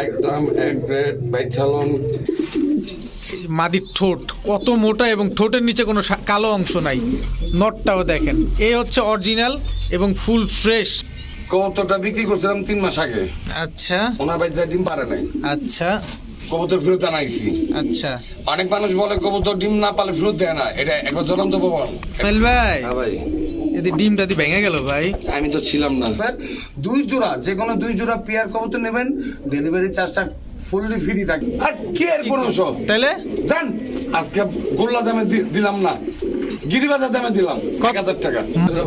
একদম এক গ্রেড বাইচালন। মাদির ঠোঁট কত মোটা এবং ঠোঁটের নিচে কোনো কালো অংশ নাই। নটটাও দেখেন। এই হচ্ছে অরিজিনাল এবং ফুল ফ্রেশ। কবুতরটা বিক্রি করছিলাম তিন মাস আগে। আচ্ছা। ওনার বাড়িতে ডিম পারে নাই। আচ্ছা। কবুতর ফেরত আনাইছি। আচ্ছা। অনেক মানুষ বলে কবুতর ডিম না পালে ফেরত দেয় না। এটা একবার জ্বলন্ত প্রমাণ। ভাই। হ্যাঁ ভাই। যদি ডিমটা ভেঙে গেল ভাই। আমি তো ছিলাম না। স্যার দুই জোড়া যে কোনো দুই জোড়া পেয়ার কবুতর নেবেন ডেলিভারি চার্জটা ফুললি ফ্রি থাকে আর কে এর পনেরোশো তাহলে জান আজকে গোল্লা দামে দিলাম না গিরিবাজার দামে দিলাম এক হাজার টাকা।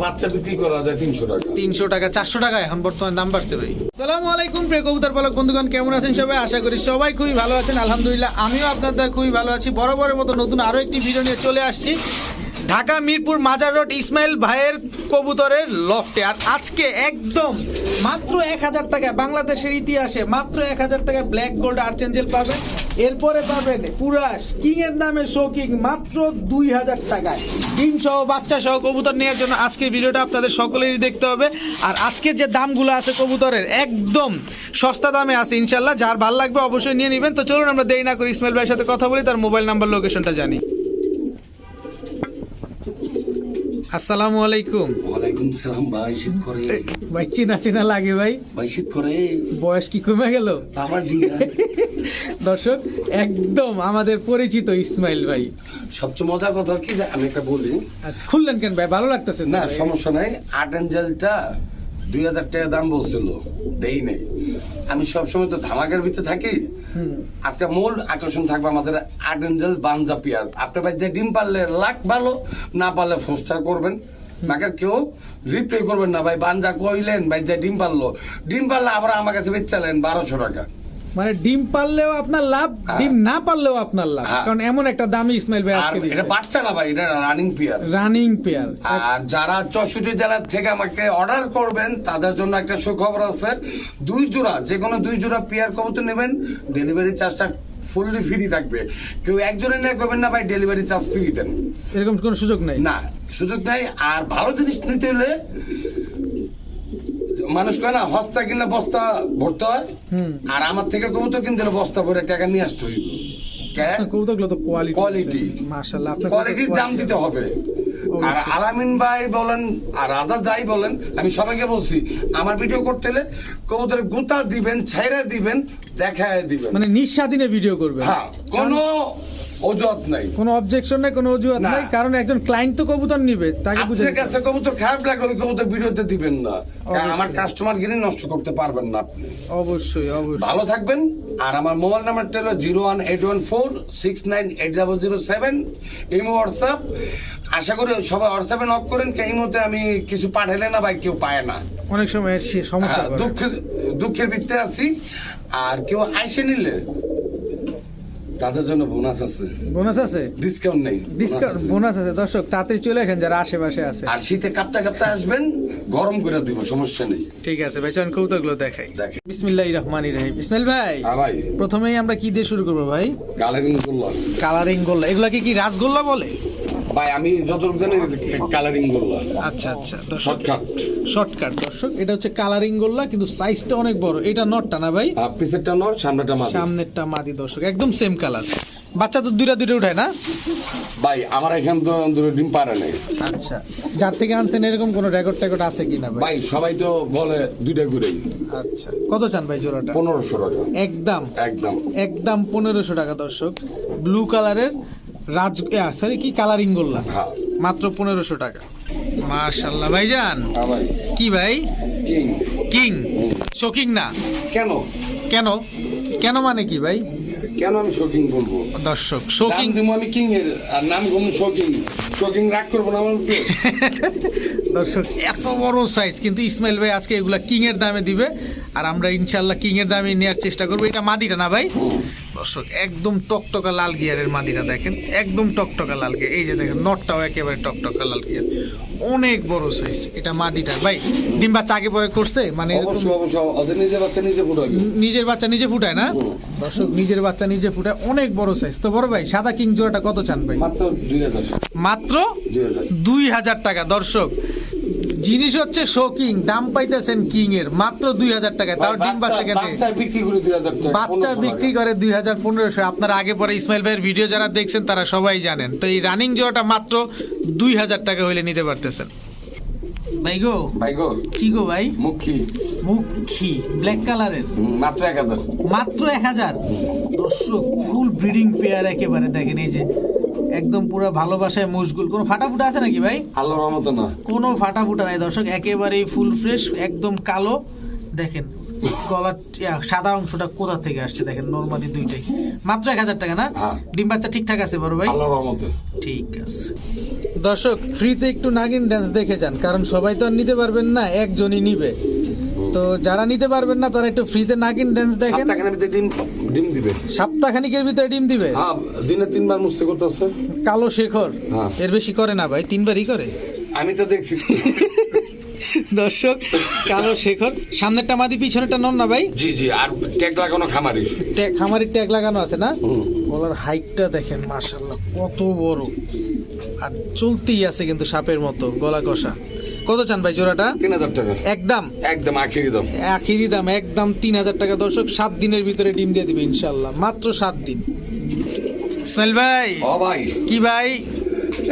বাচ্চা বিক্রি করা যায় তিনশো টাকা। তিনশো টাকা চারশো টাকা এখন বর্তমানে দাম বাড়ছে ভাই। সালামু আলাইকুম প্রিয় কবুতর পালক বন্ধুগণ কেমন আছেন সবাই? আশা করি সবাই খুবই ভালো আছেন। আলহামদুলিল্লাহ আমিও আপনাদের খুবই ভালো আছি। বরাবরের মতো নতুন আরও একটি ভিডিও নিয়ে চলে আসছি। ঢাকা মিরপুর মাজার রোড ইসমাইল ভাইয়ের কবুতরের লফটে। আর আজকে একদম মাত্র এক হাজার টাকায় বাংলাদেশের ইতিহাসে মাত্র এক হাজার টাকায় ব্ল্যাক গোল্ড আর্চেঞ্জেল পাবেন। এরপরে পাবেন পুরাস কিং এর নামে শো কিং মাত্র দুই হাজার টাকায়। ডিম সহ, বাচ্চা সহ কবুতর নেওয়ার জন্য আজকের ভিডিওটা আপনাদের সকলেরই দেখতে হবে। আর আজকের যে দামগুলো আছে কবুতরের, একদম সস্তা দামে আছে ইনশাল্লাহ যার ভালো লাগবে অবশ্যই নিয়ে নেবেন। তো চলুন আমরা দেরি না করি ইসমাইল ভাইয়ের সাথে কথা বলি, তার মোবাইল নাম্বার লোকেশনটা জানি। আসসালামু আলাইকুম। ওয়ালাইকুম সালাম ভাই শীত করে। ভাই চিনা চিনা লাগে ভাই। ভাই শীত করে। বয়স কি কমে গেল? আমার জিঙ্গা। দর্শক একদম আমাদের পরিচিত ইসমাইল ভাই। সবচেয়ে মজার কথা কি আমি একটা বলি। আচ্ছা খুললেন কেন ভাই? ভালো লাগতেছে না সমস্যা নাই। আর্ট অ্যাঞ্জেলটা দুই হাজার টাকা দাম বলছিল। দেই নেই। আমি সবসময় তো ধামাকের ভিতরে থাকি। আজকে মূল আকর্ষণ থাকবে আমাদের আর্ট অ্যাঞ্জেল বানজা পিয়ার। যে ডিম পারলে লাখ ভালো, না পারলে ফোস্টার করবেন। মাকে কেউ রিপ্লে করবেন না, ভাই বানজা কইলেন, ভাই যে ডিম পারল। ডিম পারলে আবার আমার কাছে বেচালেন বারোশো টাকা। মানে ডিম পারলেও আপনার লাভ হ্যাঁ। ডিম না পারলেও আপনার লাভ। হ্যাঁ। কারণ এমন একটা দামি ইসমাইল ভাই আজকে এটা বাচ্চা না ভাই এটা রানিং পেয়ার রানিং পেয়ার আর যারা চৌষট্টি জেলার থেকে আমাকে অর্ডার করবেন তাদের জন্য একটা সুখবর আছে। দুই জোড়া যে কোনো দুই জোড়া পেয়ার কবুতর নেবেন ডেলিভারি চার্জটা ফুললি ফ্রি থাকবে। কেউ একজনে নিয়ে করবেন না ভাই ডেলিভারি চার্জ ফ্রি দেন। এরকম কোনো সুযোগ নেই? না সুযোগ নাই। আর ভালো জিনিস নিতে হলে মানুষ কয় না হস্তা কিনলে বস্তা ভরতে হয় আর আমার থেকে কবুতর কিনতে বস্তা ভরে টাকা নিয়ে আসতে হইব। কে? কৌতুকগুলো তো কোয়ালিটি Quality। মাশাআল্লাহ কোয়ালিটির দাম দিতে হবে। আর আলামিন ভাই বলেন আর রাজা যাই বলেন আমি সবাইকে বলছি আমার ভিডিও করতে হলে কবুতরের গুতা দিবেন ছাইরা দিবেন দেখায় দিবেন। মানে নিঃস্বাধীনে ভিডিও করবে হ্যাঁ কোনো অজুহাত নাই। কোনো অবজেকশন নাই কোনো অজুহাত নাই কারণ একজন ক্লায়েন্ট তো কবুতর নিবে তাকে বুঝে আপনার কাছে কবুতর খারাপ লাগলে ওই কবুতর ভিডিওতে দিবেন না। কারণ আমার কাস্টমার গিরি নষ্ট করতে পারবেন না আপনি। অবশ্যই অবশ্যই। ভালো থাকবেন আর আমার মোবাইল নাম্বারটা হলো zero one eight one four six nine eight double zero seven. WhatsApp আশা করি সবাই হোয়াটসঅ্যাপে নক করেন এই মুহূর্তে আমি কিছু পাঠালে না বা কেউ পায় না। অনেক সময় সমস্যা হ্যাঁ, দুঃখের দুঃখের ভিত্তিতে আছি। আর কেউ আইসে নিলে তাদের জন্য বোনাস আছে। বোনাস আছে? ডিসকাউন্ট নেই ডিসকাউন্ট বোনাস আছে। দর্শক তাড়াতাড়ি চলে আসেন যারা আশেপাশে আছে। আর শীতে কাঁপতে কাঁপতে আসবেন গরম করে দিব সমস্যা নেই। ঠিক আছে ভাই চলুন কবুতরগুলো দেখাই। দেখেন। বিসমিল্লাহ রহমান রহিম। ইসমাইল ভাই হ্যাঁ ভাই। প্রথমেই আমরা কি দিয়ে শুরু করব ভাই? কালারিং গোল্লা। কালারিং গোল্লা। এগুলাকে কি রাসগোল্লা বলে? ভাই আমি যতটুকু জানি কালারিং করলাম আচ্ছা আচ্ছা শর্টকাট শর্টকাট দর্শক এটা হচ্ছে কালারিং গোল্লা কিন্তু সাইজটা অনেক বড়। এটা নটটা না ভাই? পিসেরটা নর সামনেটা মাঝে সামনেরটা মাদি দর্শক একদম সেম কালার বাচ্চা তো দুইটা দুইটা উঠায় না? ভাই আমার এখান তো দুটো ডিম পারে নাই। আচ্ছা যার থেকে আনছেন এরকম কোনো রেকর্ড টেকর্ড আছে কিনা ভাই? ভাই সবাই তো বলে দুইটা ঘুরেই। আচ্ছা কত চান ভাই জোড়াটা? পনেরোশো টাকা। একদম। একদম। একদম পনেরোশো টাকা দর্শক। ব্লু কালারের রাজ সরি কি কালারিং গোল্লা হ্যাঁ মাত্র পনেরোশো টাকা। মাশাল্লাহ ভাইজান। হ্যাঁ ভাই। কি ভাই? কিং। শোকিং না? কেন? কেন? কেন মানে কি ভাই? কেন আমি শোকিং বলব? দর্শক শোকিং আমি কিং এর আর নাম গম শোকিং শোকিং রাগ করব না আমার দর্শক এত বড় সাইজ কিন্তু ইসমাইল ভাই আজকে এগুলা কিং এর দামে দিবে। আর আমরা ইনশাল্লাহ কিং এর দামে নেওয়ার চেষ্টা করব। এটা মাদিটা না ভাই। দর্শক একদম টকটকা লাল গিয়ারের মাদিটা দেখেন একদম টকটকা লাল গিয়ার। এই যে দেখেন নটটাও একেবারে টকটকা লাল গিয়ার। অনেক বড় সাইজ এটা মাদিটা। ভাই ডিম বাচ্চা আগে পরে করছে? মানে বাচ্চা নিজে ফুটাবে নিজের বাচ্চা নিজে ফুটায় না? দর্শক নিজের বাচ্চা নিজে ফুটায়। অনেক বড় সাইজ তো বড় ভাই সাদা কিং জোড়াটা কত চান ভাই? মাত্র দুই হাজার। মাত্র দুই হাজার টাকা। দর্শক জিনিস হচ্ছে শোকিং দাম পাইতেছেন কিং এর মাত্র দুই হাজার টাকা। তাও ডিম বাচ্চা কেন বাচ্চা বিক্রি করে দুই হাজার পনেরোশো আপনার আগে পরে ইসমাইল ভাইয়ের ভিডিও যারা দেখছেন তারা সবাই জানেন। তো এই রানিং জোড়াটা মাত্র দুই হাজার টাকা হইলে নিতে পারতেছেন। ভাই গো ভাই গো। কি গো ভাই? মুখী। মুখী ব্ল্যাক কালারের মাত্র এক হাজার। মাত্র এক হাজার? দর্শক ফুল ব্রিডিং পেয়ার একেবারে দেখেন এই যে একদম পুরো ভালোবাসায় মুশগুল। কোনো ফাটাফুটা আছে নাকি ভাই? আল্লাহর রহমত না। কোনো ফাটাফুটা নাই দর্শক একেবারেই ফুল ফ্রেশ একদম কালো। দেখেন গলার সাদা অংশটা কোথা থেকে আসছে দেখেন নর্মালি দুইটাই। মাত্র এক হাজার টাকা না? হ্যাঁ। ডিম বাচ্চা ঠিকঠাক আছে বড় ভাই? ঠিক আছে। দর্শক ফ্রিতে একটু নাগিন ড্যান্স দেখে যান কারণ সবাই তো আর নিতে পারবেন না একজনই নিবে। তো যারা নিতে পারবেন না তারা একটু ফ্রিতে নাগিন ড্যান্স দেখেন। ভিতরে ডিম ডিম দিবে। সপ্তাহখানিকের ভিতরে ডিম দিবে? হ্যাঁ দিনে তিনবার মুস্তি করতেছে। কালো শেখর হ্যাঁ। এর বেশি করে না ভাই তিনবারই করে। আমি তো দেখছি। দর্শক কালো শেখর সামনেরটা মাদি পিছনেরটা নন না ভাই? জি জি আর ট্যাগ লাগানো খামারি। ট্যাগ খামারের ট্যাগ লাগানো আছে না। গলার হাইটটা দেখেন মাশাল্লাহ কত বড়। আর চলতেই আছে কিন্তু সাপের মতো গলা কষা। কত চান ভাই জোড়াটা? তিন হাজার টাকা। একদম একদম আখিরি দাম। আখিরি দাম একদম তিন হাজার টাকা। দর্শক সাত দিনের ভিতরে ডিম দিয়ে দিবে ইনশাল্লাহ মাত্র সাত দিন। ইসমাইল ভাই ও ভাই। কি ভাই?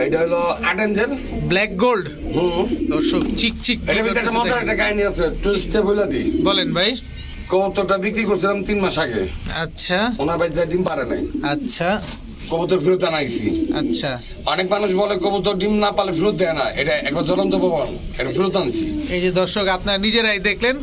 এইটা হলো আট এঞ্জেল। Black gold? হুম। দর্শক চিক চিক এটা ভিতরে একটা মজার একটা কাহিনী আছে টুইস্টে বলে দিই। বলেন ভাই। কবুতরটা বিক্রি করছিলাম তিন মাস আগে। আচ্ছা। ওনার বাড়িতে ডিম পারে নাই। আচ্ছা। কবুতর ফেরত আনাইছি। আচ্ছা। অনেক মানুষ বলে কবুতর ডিম না পালে ফেরত দেয় না। এটা একবার জ্বলন্ত ভবন এটা ফেরত আনছি। এই যে দর্শক আপনারা নিজেরাই দেখলেন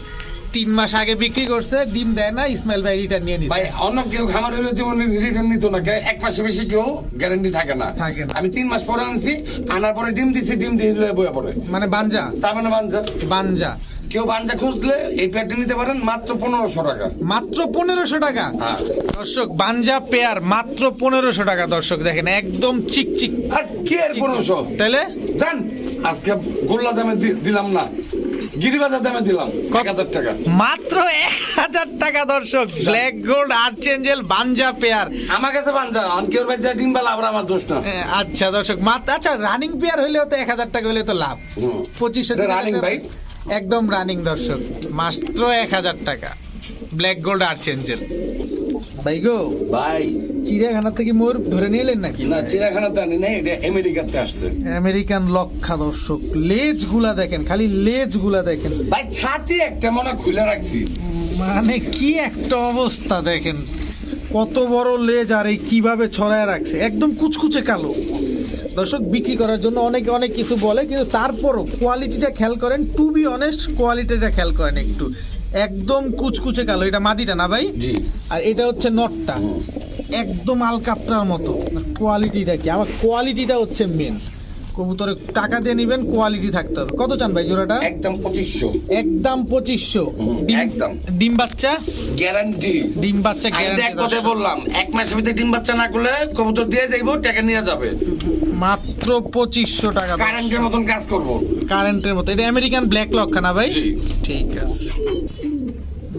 তিন মাস আগে বিক্রি করছে ডিম দেয় না ইসমাইল ভাই রিটার্ন নিয়ে ভাই অন্য কেউ খামার হলে যেমন রিটার্ন নিত না এক মাসে বেশি কেউ গ্যারান্টি থাকে না। থাকে আমি তিন মাস পরে আনছি আনার পরে ডিম দিছি ডিম দিয়ে বয়ে পড়ে। মানে বানজা তার মানে বাঞ্জা। বানজা কেউ বাঞ্জা খুঁজলে এই নিতে পারেন মাত্র পনেরোশো টাকা। মাত্র পনেরোশো টাকা? হ্যাঁ। দর্শক বানজা পেয়ার মাত্র পনেরোশো টাকা দর্শক দেখেন একদম চিক চিক। আর কে এর পনেরোশো? তাহলে জান আজকে গোল্লা দামে দিলাম না গিরিবাজার দামে দিলাম এক হাজার টাকা। মাত্র এক হাজার টাকা দর্শক। ব্ল্যাক গোল্ড আর্চেঞ্জেল বানজা পেয়ার। আমার কাছে বাঞ্জা আর কেউ ভাই ডিম বালা আবার আমার দোষ না। আচ্ছা দর্শক মাত্র আচ্ছা রানিং পেয়ার হইলেও তো এক হাজার টাকা হইলে তো লাভ। পঁচিশশো running ভাই? একদম রানিং দর্শক মাত্র এক হাজার টাকা। ব্ল্যাক গোল্ড আর্চেঞ্জেল ভাই গো ভাই। চিড়িয়াখানা থেকে মোর ধরে নিয়ে এলেন নাকি? না চিড়িয়াখানা তো আনি নাই এটা আমেরিকাতে আসছে। আমেরিকান লক্ষা দর্শক লেজগুলা দেখেন খালি লেজগুলা দেখেন। ভাই ছাতি একটা মনে খুলে রাখছি। মানে কি একটা অবস্থা দেখেন কত বড় লেজ আর এই কীভাবে ছড়ায় রাখছে একদম কুচকুচে কালো। দর্শক বিক্রি করার জন্য অনেকে অনেক কিছু বলে কিন্তু তারপরও কোয়ালিটিটা খেয়াল করেন। টু বি অনেস্ট কোয়ালিটিটা খেয়াল করেন একটু। একদম কুচকুচে কালো। এটা মাদিটা না ভাই? আর এটা হচ্ছে নটটা। একদম আলকাপটার মতো। কোয়ালিটিটা কি? আমার কোয়ালিটিটা হচ্ছে মেন কবুতরে টাকা দিয়ে নিবেন কোয়ালিটি থাকতে হবে। কত চান ভাই জোড়াটা? একদম পঁচিশশো। একদম পঁচিশশো। একদম। ডিম বাচ্চা? গ্যারান্টি। ডিম বাচ্চা আমি তো এক দর্শক। বললাম এক মাসের ভিতরে ডিম বাচ্চা না করলে কবুতর দিয়ে যাইবো টাকা নিয়ে যাবে। মাত্র পঁচিশশো টাকা কারেন্টের মতন কাজ করব। কারেন্টের মতো। এটা আমেরিকান ব্ল্যাক লক্ষা না ভাই? ঠিক আছে।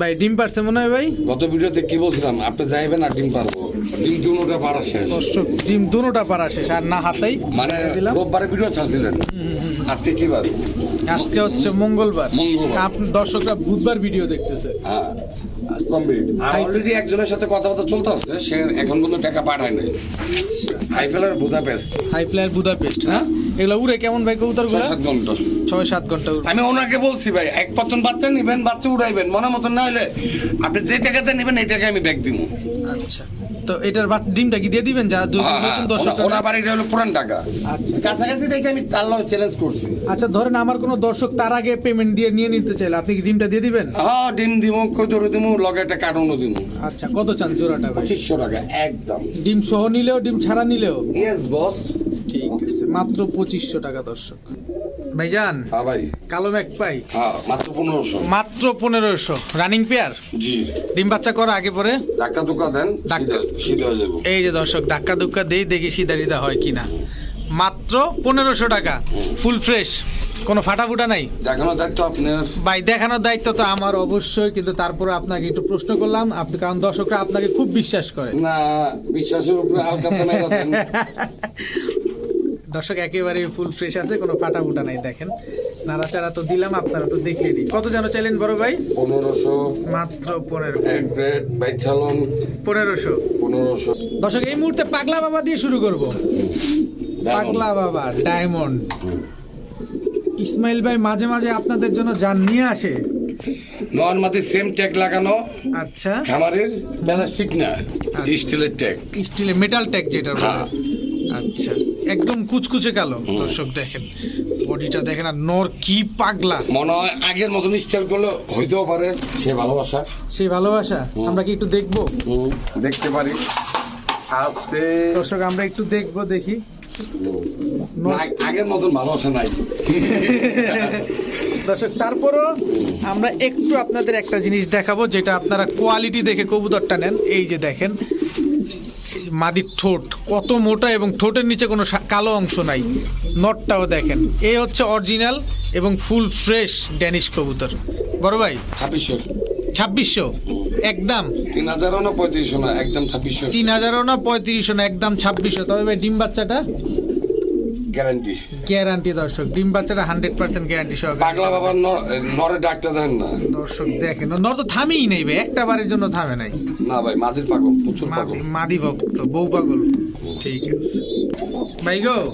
ভাই ডিম পারছে মনে হয় ভাই? গত ভিডিওতে কি বলছিলাম? আপনি যাইবেন আর ডিম পারব। ডিম দুটা পারা শেষ। দর্শক ডিম দুটোটা পারা শেষ আর না হাতেই মানে রোববারে ভিডিও ছাড়ছিলেন। আজকে কি বার? আজকে হচ্ছে মঙ্গলবার। আপনি দর্শকরা বুধবার ভিডিও দেখতেছে। হ্যাঁ। অলরেডি একজনের সাথে কথাবার্তা চলতে সে এখন পর্যন্ত টাকা পাঠায় নাই। হাইফেলার বুদাপেস্ট হাই ফ্লাইয়ার বুদাপেস্ট হ্যাঁ? এগুলো উড়ে কেমন ভাই কবুতর ছয় সাত ঘণ্টা। ছয় সাত ঘণ্টা আমি ওনাকে বলছি ভাই এক পতন বাচ্চা নিবেন বাচ্চা উড়াইবেন মনে মতন না হলে আপনি যে টাকাতে নেবেন এই টাকা আমি ব্যাগ দিব। আচ্ছা। তো এটার ডিমটা কি দিয়ে দিবেন? যা যদি নতুন দর্শক হ্যাঁ, ওনার বাড়িটা হলো পুরান টাকা আচ্ছা। কাছাকাছি দেখে আমি তার লগে চ্যালেঞ্জ করছি। আচ্ছা ধরেন আমার কোনো দর্শক তার আগে পেমেন্ট দিয়ে নিয়ে নিতে চাইলে আপনি কি ডিমটা দিয়ে দিবেন? হ্যাঁ ডিম দিব কদর দিব লগে একটা কার্টুনও দিব আচ্ছা কত চান জোড়াটা ভাই? পঁচিশশো টাকা একদম। ডিম সহ নিলেও ডিম ছাড়া নিলেও? ইয়েস বস ঠিক আছে মাত্র পঁচিশশো টাকা দর্শক। ভাইজান হ্যাঁ ভাই। কালো ম্যাক পাই। হ্যাঁ মাত্র পনেরোশো। মাত্র পনেরোশো। রানিং পেয়ার জি। ডিম বাচ্চা করা আগে পরে? ধাক্কা ধুকা দেন ধাক্কা। হয়ে যাব। এই যে দর্শক ধাক্কা ধুক্কা দেই দেখি সিধা সিধা হয় কিনা। মাত্র পনেরোশো টাকা। ফুল ফ্রেশ কোনো ফাটাফুটা নাই? দেখানোর দায়িত্ব আপনার। ভাই দেখানোর দায়িত্ব তো আমার অবশ্যই কিন্তু তারপরে আপনাকে একটু প্রশ্ন করলাম আপনি কারণ দর্শকরা আপনাকে খুব বিশ্বাস করে। না বিশ্বাসের উপরে হালকা। দর্শক একেবারে ফুল ফ্রেশ আছে কোনো ফাটা ফুটা নাই দেখেন। নাড়াচাড়া তো দিলাম আপনারা তো দেখলেন কত যেন চাইলেন বড় ভাই? পনেরোশো। মাত্র পনেরো এক গ্রেড বাইচালন পনেরোশো। পনেরোশো। দর্শক এই মুহূর্তে পাগলা বাবা দিয়ে শুরু করব। পাগলা বাবা ডায়মন্ড ইসমাইল ভাই মাঝে মাঝে আপনাদের জন্য যান নিয়ে আসে। নর্মাদি সেম ট্যাগ লাগানো। আচ্ছা। খামারের প্লাস্টিক না স্টিলের ট্যাগ স্টিলের মেটাল ট্যাগ যেটা। আচ্ছা একদম কুচকুচে কালো। দর্শক দেখেন বডিটা দেখেন আর নর কি পাগলা। মনে হয় আগের মতন স্টাইল করলে হইতেও পারে সে ভালোবাসা। সেই ভালোবাসা আমরা কি একটু দেখব? দেখতে পারি। আস্তে। দর্শক আমরা একটু দেখব দেখি। আগের মতন ভালোবাসা নাই। দর্শক তারপরও আমরা একটু আপনাদের একটা জিনিস দেখাবো যেটা আপনারা কোয়ালিটি দেখে কবুতরটা নেন। এই যে দেখেন মাদির ঠোঁট। কত মোটা এবং ঠোঁটের নিচে কোনো কালো অংশ নাই। নটটাও দেখেন। এই হচ্ছে অরিজিনাল এবং ফুল ফ্রেশ ড্যানিশ কবুতর। বড় ভাই? ছাব্বিশশো। ছাব্বিশশো? একদম। তিন হাজারও না পঁয়ত্রিশশো না একদম ছাব্বিশশো। তিন হাজারও না পঁয়ত্রিশশো না একদম ছাব্বিশশো। তবে ভাই ডিম বাচ্চাটা? গ্যারান্টি। গ্যারান্টি দর্শক ডিম বাচ্চাটা হান্ড্রেড পার্সেন্ট গ্যারান্টি সহ পাগলা বাবার নর- ডাক্তার দেন না। দর্শক দেখেন নর তো থামেই নেই ভাই একটা বারের জন্য থামে নাই। না ভাই মাদির পাগল প্রচুর পাগল। মাদি ভক্ত বউ পাগল। ঠিক আছে। ভাই গো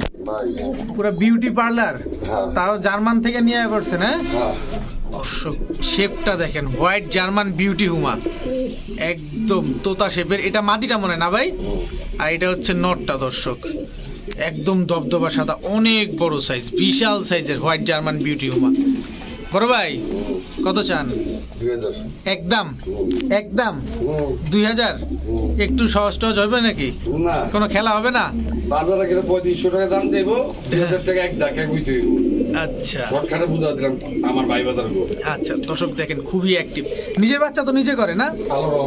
পুরো বিউটি পার্লার। তাও জার্মান থেকে নিয়ে পড়ছেন হ্যাঁ হ্যাঁ। দর্শক শেপটা দেখেন হোয়াইট জার্মান বিউটি হুমা। একদম তোতা শেপের এটা মাদিটা মনে হয় না ভাই? আর এটা হচ্ছে নটটা দর্শক। একদম দবদবা সাদা অনেক বড় সাইজ বিশাল সাইজের হোয়াইট জার্মান বিউটি হুমা বড় ভাই কত চান? একদম একদম। দুই হাজার? একটু সহজ টহজ হবে নাকি? কোনো খেলা হবে না? বাজারে গেলে পঁয়ত্রিশশো টাকা দাম দেবো দুই হাজার টাকা এক বুঝতে হইব। আচ্ছা। শর্টকাটে বুঝা দিলাম আমার ভাই বাজার আচ্ছা দর্শক দেখেন খুবই অ্যাক্টিভ নিজের বাচ্চা তো নিজে করে না?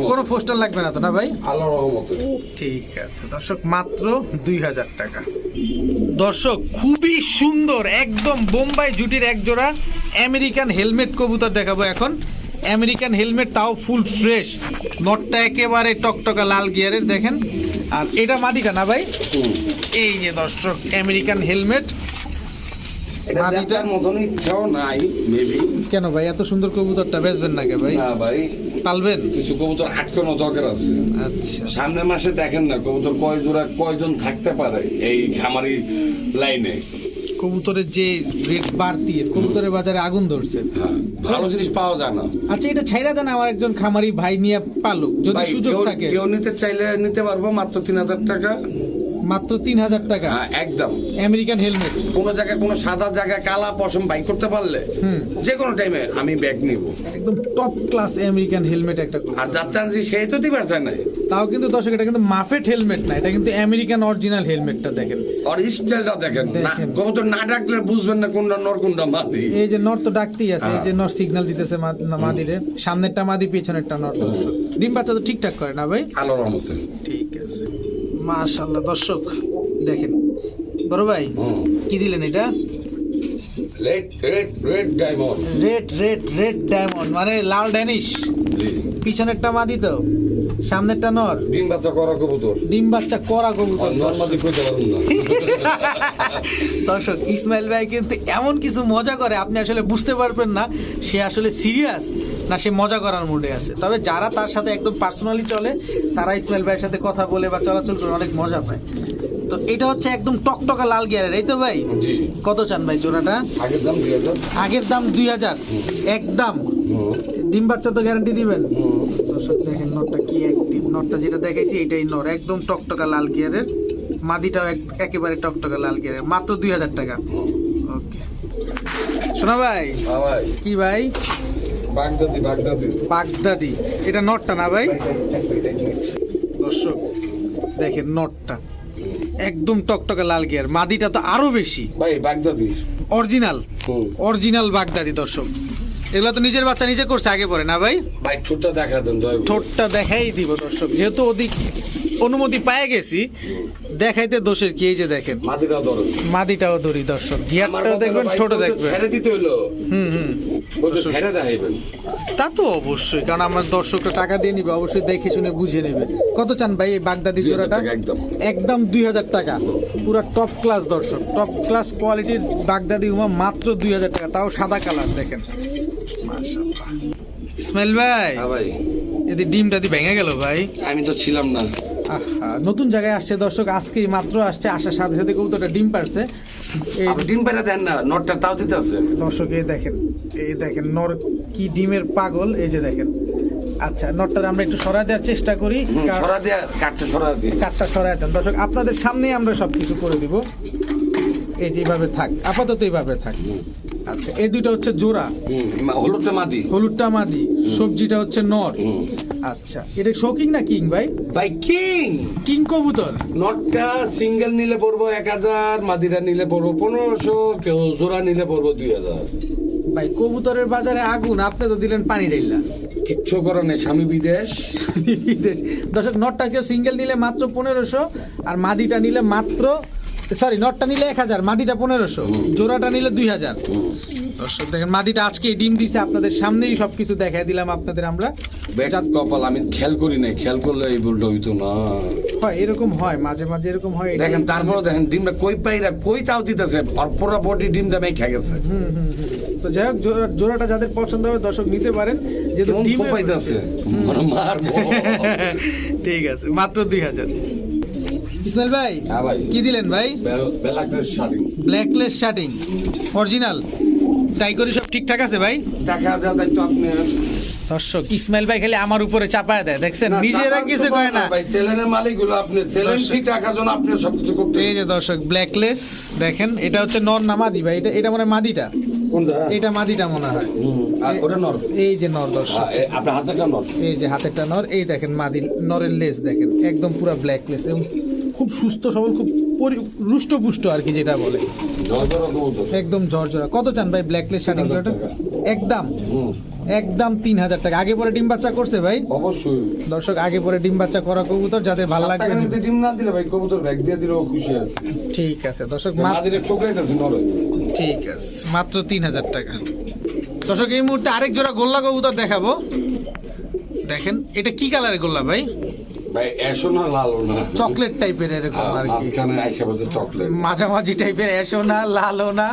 কোনো পোস্টার লাগবে না তো না ভাই? আলো রহমতে। ঠিক আছে দর্শক মাত্র দুই হাজার টাকা। দর্শক খুবই সুন্দর একদম বোম্বাই জুটির এক জোড়া আমেরিকান হেলমেট কবুতর দেখাবো এখন। আমেরিকান হেলমেট তাও ফুল ফ্রেশ নটটা একেবারে টকটকা লাল গিয়ারের দেখেন। আর এটা মাদিকা না ভাই? এই যে দর্শক আমেরিকান হেলমেট। মতন ইচ্ছাও নাই মেবি কেন ভাই? এত সুন্দর কবুতরটা বেচবেন না কে ভাই? না ভাই। পালবেন? কিছু কবুতর আটকানো দরকার আছে। আচ্ছা। সামনের মাসে দেখেন না কবুতর কয় জোড়া কয়জন থাকতে পারে এই খামারি লাইনে। কবুতরের যে রেট বাড়তি কবুতরের বাজারে আগুন ধরছে। হ্যাঁ, ভালো জিনিস পাওয়া যায় না। আচ্ছা এটা ছাইরা দেন আমার একজন খামারি ভাই নিয়ে পালুক যদি সুযোগ থাকে। কেউ নিতে চাইলে নিতে পারব মাত্র তিন হাজার টাকা। মাত্র তিন হাজার টাকা। হ্যাঁ, একদম। American helmet. কোনো জায়গায় কোনো সাদা জায়গায় কালা পশম বাই করতে পারলে যে কোনো টাইমে আমি ব্যাগ নিব। একদম টপ ক্লাস আমেরিকান হেলমেট একটা আর চান্সি সেই তো দিবার চায় না। তাও কিন্তু দর্শক এটা কিন্তু মাফেট হেলমেট না এটা কিন্তু আমেরিকান অরিজিনাল হেলমেটটা দেখেন। আর স্টাইলটা দেখেন। কবুতর না ডাকলে বুঝবেন না কোনটা নর কোনটা মাদি। এই যে নর তো ডাকতেই আছে এই যে হ্যাঁ। নর সিগন্যাল দিতেছে মাদিরে। সামনেরটা মাদি পেছনেরটা নর দর্শক। ডিম বাচ্চা তো ঠিকঠাক করে না ভাই? আলো রহমতে। ঠিক আছে। মাশাল্লাহ দর্শক দেখেন। বড় ভাই কি দিলেন এটা? Red red red diamond red red red diamond মানে লাল ড্যানিশ। পিছনেরটা মাদি তো সামনেরটা নর। ডিম বাচ্চা করা কবুতর। ডিম বাচ্চা করা কবুতর নর মাদি কইতে পারুন না। দর্শক ইসমাইল ভাই কিন্তু এমন কিছু মজা করে আপনি আসলে বুঝতে পারবেন না সে আসলে সিরিয়াস না সে মজা করার মুডে আছে। তবে যারা তার সাথে একদম পার্সোনালি চলে তারা ইসমাইল ভাইয়ের সাথে কথা বলে বা চলাচল করে অনেক মজা পায়। তো এটা হচ্ছে একদম টকটকা লাল গিয়ারের এই তো ভাই? কত চান ভাই জোড়াটা? আগের দাম দুই হাজার। আগের দাম দুই হাজার। একদম? ডিম বাচ্চা তো গ্যারান্টি দিবেন? দর্শক দেখেন নটটা কি অ্যাক্টিভ নটটা যেটা দেখাইছি এটাই নর। একদম টকটকা লাল গিয়ারের মাদিটাও এক- একেবারে টকটকা লাল গিয়ারের মাত্র দুই হাজার টাকা। ওকে শোনা ভাই। হ্যাঁ ভাই। কি ভাই? বাগদাদি বাগদাদি। বাগদাদি। এটা নটটা না ভাই? দর্শক দেখেন নটটা। একদম টকটকা লাল গিয়ার মাদিটা তো আরও বেশি। ভাই বাগদাদি। অরিজিনাল। অরিজিনাল বাগদাদি দর্শক। এগুলো তো নিজের বাচ্চা নিজে করছে আগে পরে না ভাই? ভাই ঠোঁটটা দেখা দেন ঠোঁটটা দেখাই দিব দর্শক। যেহেতু ওদিক অনুমতি পেয়ে গেছি দেখাইতে দোষের কি? এই যে দেখেন। ধরো। মাদিটাও ধরি দর্শক। গিয়ারটাও দেখবেন ছোট দেখবেন। ছেড়ে দিতে হইল। হুম হুম। বলতে ছেড়ে দেখাইবেন। তা তো অবশ্যই কারণ আমার দর্শকটা টাকা দিয়ে নিবে অবশ্যই দেখে শুনে বুঝে নেবে। কত চান ভাই এই বাগদাদি 2000 জোড়াটা? একদম। একদম দুই হাজার টাকা। পুরো টপ ক্লাস দর্শক। টপ ক্লাস কোয়ালিটির বাগদাদি উমা মাত্র দুই হাজার টাকা তাও সাদা কালার দেখেন। ইসমাইল ভাই হ্যাঁ ভাই। এদি ডিমটা দি ভেঙে গেল ভাই। আমি তো ছিলাম না। নতুন জায়গায় আসছে দর্শক আজকেই মাত্র আসছে আসার সাথে সাথে কবুতরটা ডিম পারছে ডিম পেরে দেন না নটটা তাও দিতে আছে। দর্শক এই দেখেন এই দেখেন নর কি ডিমের পাগল এই যে দেখেন। আচ্ছা নটটা আমরা একটু সরা দেওয়ার চেষ্টা করি সরা দিয়া কাঠটা সরা দিয়ে কাঠটা সরাই দেন। দর্শক আপনাদের সামনেই আমরা সবকিছু করে দিব। এই যে এইভাবে থাক আপাতত এইভাবে থাক। আচ্ছা এই দুইটা হচ্ছে জোড়া? হলুদটা মাদি। হলুদটা মাদি সবজিটা হচ্ছে নর। আচ্ছা এটা শৌকিং না কিং ভাই? ভাই কিং কিং কবুতর। নটটা সিঙ্গেল নিলে পড়ব এক হাজার মাদিরা নিলে পড়ব পনেরোশো কেউ জোড়া নিলে পড়ব দুই হাজার। ভাই কবুতরের বাজারে আগুন আপনি তো দিলেন পানি ডাইলা কিচ্ছু করার নেই স্বামী বিদেশ। বিদেশ। দর্শক নটটা কেউ সিঙ্গেল নিলে মাত্র পনেরোশো আর মাদিটা নিলে মাত্র সরি নটটা নিলে এক হাজার মাদিটা পনেরোশো জোড়াটা নিলে দুই হাজার। দর্শক দেখেন মাদিটা আজকে ডিম দিছে আপনাদের সামনেই সবকিছু দেখাই দিলাম আপনাদের আমরা। বেটাত কপাল আমি খেয়াল করি না খেয়াল করলে এই ভুলটা হইতো না। হয় এরকম হয় মাঝে মাঝে এরকম হয় দেখেন তারপরে দেখেন ডিমটা কই পাইরা কই তাও দিতেছে আর পুরো বডি ডিম দামে খেয়ে গেছে। হুম হুম। তো যাই হোক জোড়া- জোড়াটা যাদের পছন্দ হবে দর্শক নিতে পারেন। যেহেতু ডিমে- পাইতেছে ঠিক আছে মাত্র দুই হাজার। ইসমাইল ভাই হ্যাঁ ভাই। কি দিলেন ভাই? বেলাকের শাড়ি ব্ল্যাকলেস শার্টিং অরিজিনাল। টাই করে সব ঠিকঠাক আছে ভাই? দেখা যায় তাই তো আপনি দর্শক ইসমাইল ভাই খালি আমার উপরে চাপায় দেয় দেখছেন? নিজেরা কিছু কয় না। ভাই চ্যানেলের মালিক হলো আপনি চ্যানেল ঠিক রাখার জন্য আপনি সবকিছু করতে এই যে দর্শক ব্ল্যাকলেস দেখেন এটা হচ্ছে নর না মাদি ভাই? এটা এটা মনে হয় মাদিটা? কোনটা? এটা মাদিটা মনে হয়। আর ওটা নর। এই যে নর দর্শক। হ্যাঁ, আপনার হাতে নর। এই যে হাতেরটা নর এই দেখেন মাদি নরের লেস দেখেন একদম পুরো ব্ল্যাকলেস এবং খুব সুস্থ সবল খুব রুষ্ট পুষ্ট আর কি যেটা বলে। একদম ঝরঝরা। কত চান ভাই ব্ল্যাকলেস শার্টিং। একদম। একদম তিন হাজার টাকা। আগে পরে ডিম বাচ্চা করছে ভাই? অবশ্যই। দর্শক আগে পরে ডিম বাচ্চা করা কবুতর যাদের ভালো লাগবে। টাকার ডিম না দিলে ভাই কবুতর ব্যাগ দিয়ে দিলেও খুশি আছে। ঠিক আছে দর্শক ঠিক আছে মাত্র তিন হাজার টাকা। দর্শক এই মুহূর্তে আরেক জোড়া গোল্লা কবুতর দেখাবো। দেখেন এটা কি কালারের গোল্লা ভাই? চকলেট টাইপের এরকম আর কি। চকলেট। মাঝামাঝি টাইপের এসো না লালও না।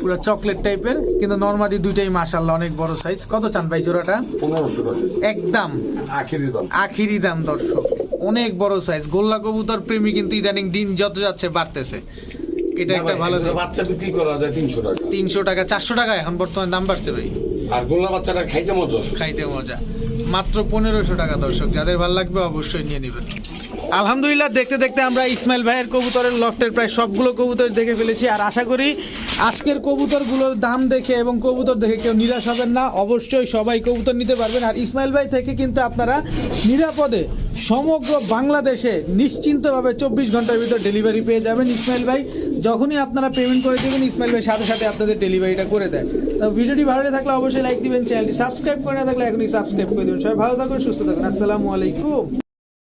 পুরো চকলেট টাইপের কিন্তু নর্মালি দুইটাই মাশাল্লাহ অনেক বড় সাইজ কত চান ভাই জোড়াটা? পনেরোশো টাকা। একদম। আখেরি দাম। আখিরি দাম দর্শক। অনেক বড় সাইজ গোল্লা কবুতর প্রেমী কিন্তু ইদানিং দিন যত যাচ্ছে বাড়তেছে। এটা একটা ভালো বাচ্চা বিক্রি করা যায় তিনশো টাকা। তিনশো টাকা চারশো টাকা এখন বর্তমানে দাম বাড়ছে ভাই। আর গোল্লা বাচ্চাটা খাইতে মজা। খাইতে মজা। মাত্র পনেরোশো টাকা দর্শক, যাদের ভালো লাগবে অবশ্যই নিয়ে নেবেন। আলহামদুলিল্লাহ, দেখতে দেখতে আমরা ইসমাইল ভাইয়ের কবুতরের লফটের প্রায় সবগুলো কবুতর দেখে ফেলেছি। আর আশা করি আজকের কবুতরগুলোর দাম দেখে এবং কবুতর দেখে কেউ নিরাশ হবেন না। অবশ্যই সবাই কবুতর নিতে পারবেন। আর ইসমাইল ভাই থেকে কিন্তু আপনারা নিরাপদে সমগ্র বাংলাদেশে নিশ্চিন্তভাবে চব্বিশ ঘণ্টার ভিতর ডেলিভারি পেয়ে যাবেন ইসমাইল ভাই। যখনই আপনারা পেমেন্ট করে দেবেন, ইসমাইল ভাই সাথে সাথে আপনাদের ডেলিভারিটা করে দেয়। তো ভিডিওটি ভালো থাকলে থাকলে অবশ্যই লাইক দিবেন, চ্যানেলটি সাবস্ক্রাইব করে না থাকলে এখনই সাবস্ক্রাইব করে দেবেন। সবাই ভালো থাকুন, সুস্থ থাকুন। আসসালামু আলাইকুম।